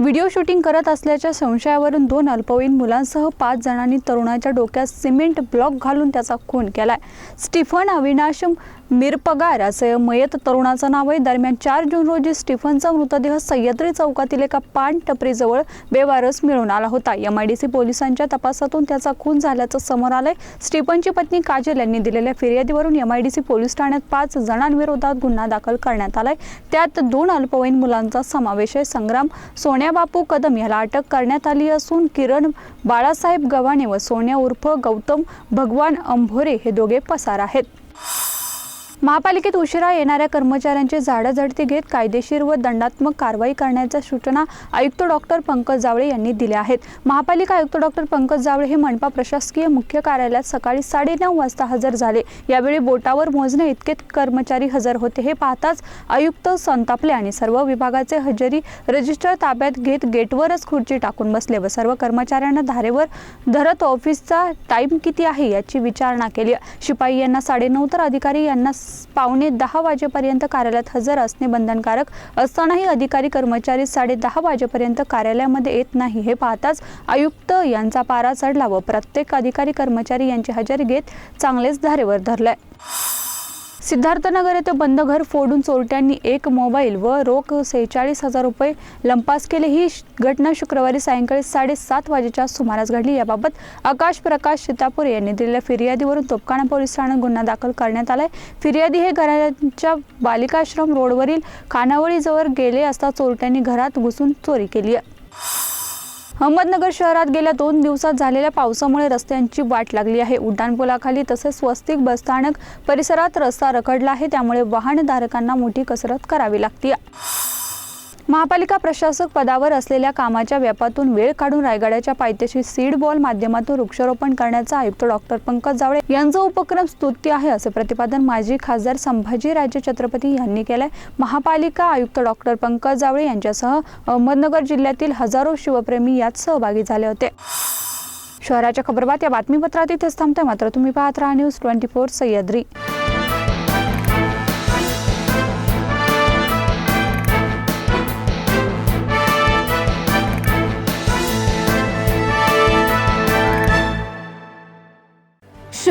Video shooting करत असल्याच्या संशयावरून दोन अल्पवयीन मुलांसह पाच जणांनी तरुणाच्या डोक्यात सिमेंट ब्लॉक घालून त्याचा खून केलाय. स्टीफन अविनाश मिरपगार असं मयत तरुणाचं नाव आहे. दरम्यान चार जून रोजी स्टीफनचा मृतदेह सह्याद्री चौकातील एका पान टपरीजवळ बेवारस मिळून आला होता. एमआयडीसी पोलिसांच्या तपासातून त्याचा खून झाल्याचं समोर आलंय. स्टीफनची पत्नी काजल यांनी दिलेल्या फिर्यादीवरून एमआयडीसी पोलीस ठाण्यात पाच जणांविरोधात गुन्हा दाखल करण्यात आलाय. त्यात दोन अल्पवयीन मुलांचा समावेश आहे. संग्राम सोन्याबापू कदम याला अटक करण्यात आली असून किरण बाळासाहेब गव्हाणे व सोन्या उर्फ गौतम भगवान अंभोरे हे दोघे पसार आहेत. महापालिकेत उशिरा येणाऱ्या कर्मचाऱ्यांची झाडाझडती घेत कायदेशीर व दंडात्मक कारवाई करण्याच्या सूचना आयुक्त डॉक्टर पंकज जावळे यांनी दिल्या आहेत. महापालिका आयुक्त डॉक्टर पंकज जावळे हे मनपा प्रशासकीय मुख्य कार्यालयात सकाळी साडेनऊ वाजता हजर झाले. यावेळी बोटावर मोजणे इतके कर्मचारी हजर होते हे पाहताच आयुक्त संतापले आणि सर्व विभागाचे हजेरी रजिस्टर ताब्यात घेत गेटवरच खुर्ची टाकून बसले व सर्व कर्मचाऱ्यांना धारेवर धरत ऑफिसचा टाईम किती आहे याची विचारणा केली. शिपाई यांना साडेनऊ तर अधिकारी यांना पावणे दहा वाजेपर्यंत कार्यालयात हजर असणे बंधनकारक असतानाही अधिकारी कर्मचारी साडे दहा वाजेपर्यंत कार्यालयामध्ये येत नाही. हे पाहताच आयुक्त यांचा पारा चढला व प्रत्येक अधिकारी कर्मचारी यांची हजेरी घेत चांगलेच धारेवर धरलाय. सिद्धार्थनगर येथे बंद घर फोडून चोरट्यांनी एक मोबाईल व रोख सेहेचाळीस हजार रुपये लंपास केले. ही घटना शुक्रवारी सायंकाळी साडेसात वाजेच्या सुमारास घडली. याबाबत आकाश प्रकाश सीतापूर यांनी दिलेल्या फिर्यादीवरून तोपखाना पोलीस ठाण्यात गुन्हा दाखल करण्यात आलाय. फिर्यादी हे घराच्या बालिकाश्रम रोडवरील खानावळीजवळ गेले असता चोरट्यांनी घरात घुसून चोरी केली आहे. अहमदनगर शहरात गेल्या दोन दिवसात झालेल्या पावसामुळे रस्त्यांची वाट लागली आहे. उड्डाणपुलाखाली तसेच स्वस्तिक बसस्थानक परिसरात रस्ता रखडला आहे. त्यामुळे वाहनधारकांना मोठी कसरत करावी लागते. महापालिका प्रशासक पदावर असलेल्या कामाच्या व्यापातून वेळ काढून रायगडाच्या पायथ्याशी सीड बॉल माध्यमातून वृक्षारोपण करण्याचा आयुक्त डॉक्टर पंकज जावळे यांचा उपक्रम स्तुत्य आहे असे प्रतिपादन माजी खासदार संभाजी राजे छत्रपती यांनी केलंय. महापालिका आयुक्त डॉक्टर पंकज जावळे यांच्यासह अहमदनगर जिल्ह्यातील हजारो शिवप्रेमी यात सहभागी झाले होते. शहराच्या खबरबात या बातमीपत्रात इथेच थांबते मात्र तुम्ही पाहत राहा न्यूज ट्वेंटी फोर सह्याद्री.